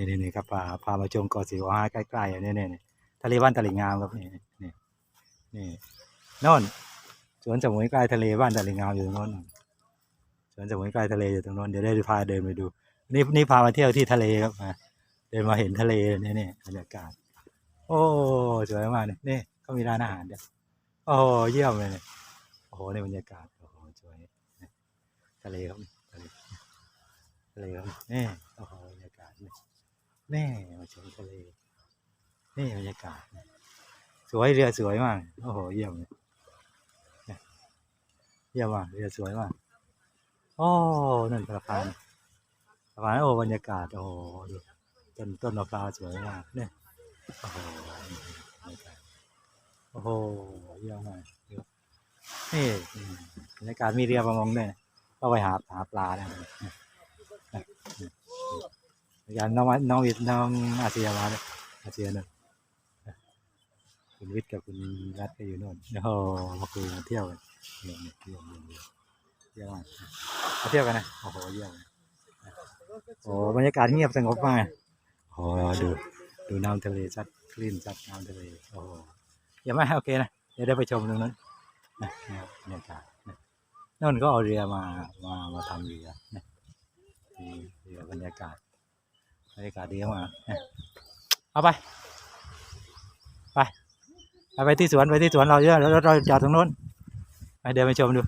นี่นี่นี่ครับพาพามาชมเกาะสีว้าใกล้ๆอะนี่นี่นี่ทะเลบ้านตะลิงงามครับนี่นี่นี่น่นสวนสมุนใกล้ทะเลบ้านตะลิงงามอยู่ตรงโน้นสวนสมุนใกล้ทะเลอยู่ตรงโน้นเดี๋ยวได้พาเดินไปดู นี่นี่พามาเที่ยวที่ทะเลครับอะเดินมาเห็นทะเลนี่นี่บรรยากาศ โอ้สวยมากเลยนี่ก็มีร้านอาหารด้วยโอ้เยี่ยมเลยเนี่ยโอ้โหในบรรยากาศโอ้โหสวยทะเลครับทะเลทะเลครับนี่โอ้โหบรรยากาศนี่ นี่มาชมทะเลนี่บรรยากาศสวยเรือสวยมากโอ้โหเยี่ยมเลยเนี่ยเยี่ยมมากเรือสวยมากโอ้นั่นสะพานสะพานโอ้บรรยากาศโอ้โหดูต้นต้นมะพร้าวสวยมากเนี่ยโอ้โหโอ้โหเยี่ยมมากเนี่บรรยากาศมีเรือประมงด้วยก็ไปหาหาปลาได้ ยากาศน้องน้องวิทย์น้องอาเซียมาเนี่ยอาเซียเนี่ยคุณวิทย์กับคุณรัฐก็อยู่โน่นโอ้โหมาคุยมาเที่ยวกันเยี่ยเยี่ยมเยี่ยมเยี่ยมเยี่ยมมามาเที่ยวกันนะโอ้โหเยี่ยมโอ้บรรยากาศเงียบสงบมากโอ้โหดูดูน้ำทะเลซัดคลื่นซัดน้ำทะเลโอ้โหยังไม่โอเคนะเดี๋ยวได้ไปชมตรงนั้นนะเนี่ยบรรยากาศนะนั่นก็เอาเรือมามามาทำเรือนะเรือบรรยากาศ บรรยากาศดีมากนะเอาไปไป ไปไปที่สวนไปที่สวนเราเยอะแล้วเราจอดตรงนู้นไปเดินไปชมดู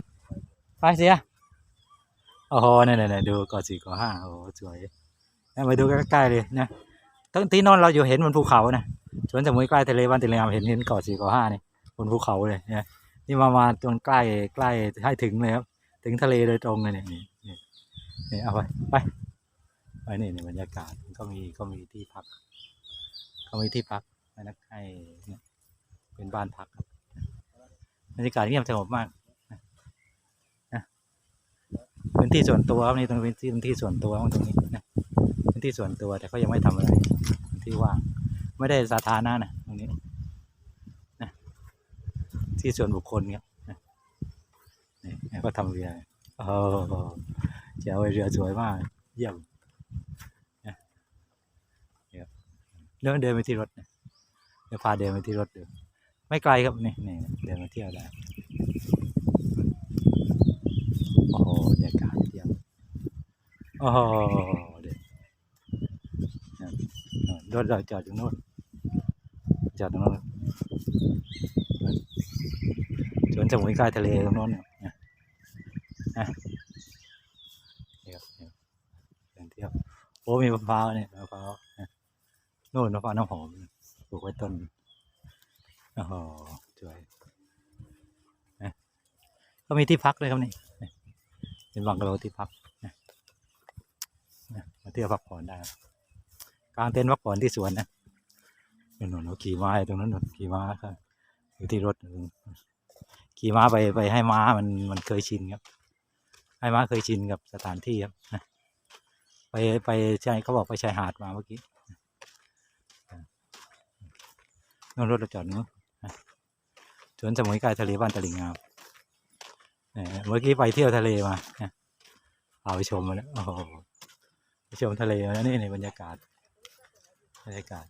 ไปเสียโอ้โหนี่นี่ดูเกาะสี่เกาะห้าโอ้โหสวยนะมาดูใกล้ๆเลยนะทั้งที่นอนเราอยู่เห็นบนภูเขานะสวนสมุยใกล้ทะเลบ้านทะเลงามเห็นเห็นเกาะสี่เกาะห้านี่บนภูเขาเลยนี่ยนี่มามาตรงใกล้ใกล้ให้ถึงเลยครับ ถึงทะเลโดยตรงเลยเนี่ยนี่นี่นี่เอาไปไป ไปนี่ในบรรยากาศก็มีก็มีที่พัก ก็มีที่พักนะให้เนี่ยเป็นบ้านพักครับบรรยากาศเงียบสงบมากนะพื้นที่ส่วนตัวครับนี่ตรงเป็นที่พื้นที่ส่วนตัวตรงนี้นะพื้นที่ส่วนตัวแต่เขายังไม่ทำอะไรที่ว่างไม่ได้สาธารณะนะตรงนี้นะที่ส่วนบุคคลครับนะนี่ก็ทำเรือโอ้เจ้าเรือสวยมากเยี่ยมนะเดี๋ยว เดินเดินไปที่รถนะเดี๋ยวพาเดินไปที่รถเดี๋ยวไม่ไกลครับนี่นี่เดินมาเที่ยวได้โอ้โหบรรยากาศเยี่ยมโอ้โหเดี๋ยวรถเราจอดอยู่โน่นจอดตรงโน้นสวนสมุนใกล้ทะเลตรงโน้นเนี่ยนะนะเดี๋ยวเดี๋ยวเดินเที่ยวโอ้มีมะพร้าวเนี่ยมะพร้าว โน่นมะพร้าวน้ำหอมปลูกไว้ต้นโอ้โหสวยนะก็มีที่พักเลยครับนี่เป็นบังกะโลที่พักนะมาเที่ยวพักผ่อนได้กลางเต็นท์พักผ่อนที่สวนนะเป็นหนุนเขาขี่ม้าตรงนั้นหนุนขี่ม้าครับอยู่ที่รถขี่ม้าไปไปให้ม้ามันมันเคยชินครับให้ม้าเคยชินกับสถานที่ครับไปไปใช่เขาบอกไปชายหาดมาเมื่อกี้ นู่นรถเราจอดนู้นนะสวนสมุยกล้ทะเลบ้านตะลิงงามเมื่อกี้ไปเที่ยวทะเลมาเอาไปชมมาแล้วโอ้โหไปชมทะเลมาแล้วนี่ในบรรยากาศบรรยากาศ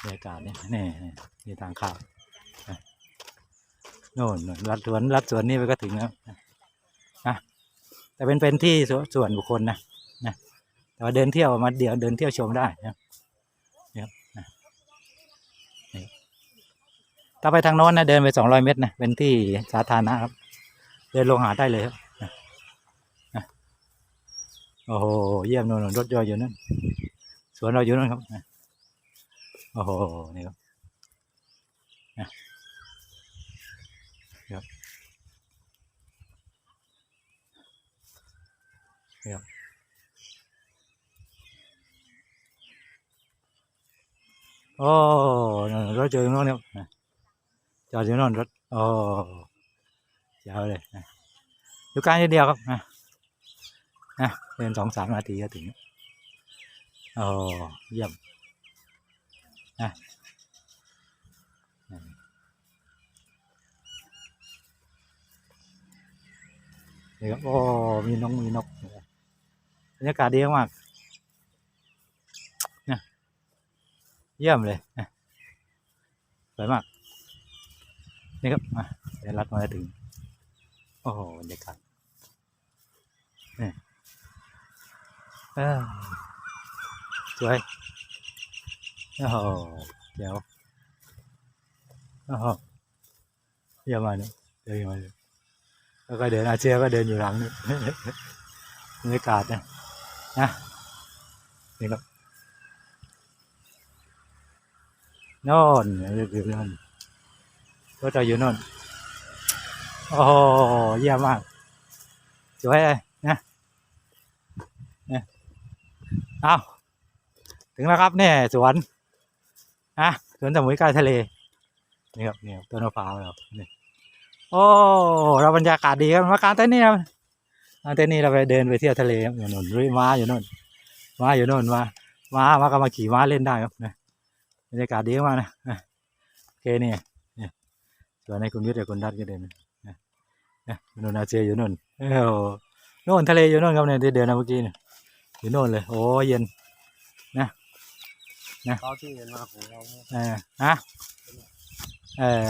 บรรยากาศเนี่ยนี่นี่นี่ทางเข้านะโน่นรัดสวนรัดสวนนี่ไปก็ถึงแล้วนะแต่เป็นเป็นที่สวส่วนบุคคลนะนะแต่ว่าเดินเที่ยวมาเดี๋ยวเดินเที่ยวชมได้นะเนี่ยนะนี่ ถ้าไปทางโน้นนะเดินไปสองร้อยเมตรนะเป็นที่สาธารณะครับ เดินลงหาได้เลยครับโอ้โหเยี่ยมโน่นโน่นรถยอยอยู่นั่นสวนเราอยู่นั่นครับโอ้โหนี่ครับนะครับนี่ครับโอ้รถเจอตรงโน้นครับ จอดอยู่นั่นรถโอ้ยาวเลยนะอยู่ใกล้นิดเดียวครับนะนะเดินสองสามนาทีก็ถึงโอ้เยี่ยมนะนี่ครับโอ้มีน้องมีนกบรรยากาศดีมากเยี่ยมเลยนะสวยมาก นี่ครับมาเดี๋ยวรัดมาถึง โอ้โหบรรยากาศนี่เออสวย โอ้โหเดี๋ยวโอ้โหเยี่ยมมากเลยเดินมาเลยแล้วก็เดินอาเชียก็เดินอยู่หลังนี่บรรยากาศนะนะนี่ครับโน่นอยู่โน่น รถเราอยู่โน่น โอ้เยี่ยมมาก สวยเลยนะเนี่ยเอาถึงแล้วครับเนี่ยสวนนะสวนสมุยใกล้ทะเลนี่ครับนี่ครับต้นมะพร้าวครับนี่โอ้เราบรรยากาศดีครับมากางเต็นนี่ครับกาเต็นนี่เราไปเดินไปเที่ยวทะเลครับอยู่โน่นรุยม้าอยู่โน่นม้าอยู่โน่นมาม้ามาก็มาขี่ม้าเล่นได้ครับนะบรรยากาศดีมากนะโอเคนี่นี่ ส่วนในคุณวิทย์กับคุณดัดก็เดินนะนะโน่นอาเซียอยู่โน่นโอ้โหโน่นทะเลอยู่โน่นครับเนี่ยที่เดินมาเมื่อกี้เนี่ยอยู่โน่นเลย โอ้เย็นเขาที่เห็นมาของเราเนี่ยเออฮะเออ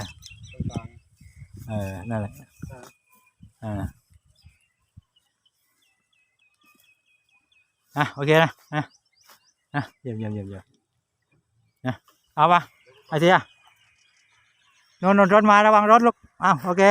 ตรงกลางเออนั่นแหละอ่าอะโอเคนะอะอะเยี่ยมเยี่ยมเยี่ยมเยี่ยมนะเอาปะไอ้เสียโน่นโน่นรถมาระวังรถลูกอ้าวโอเค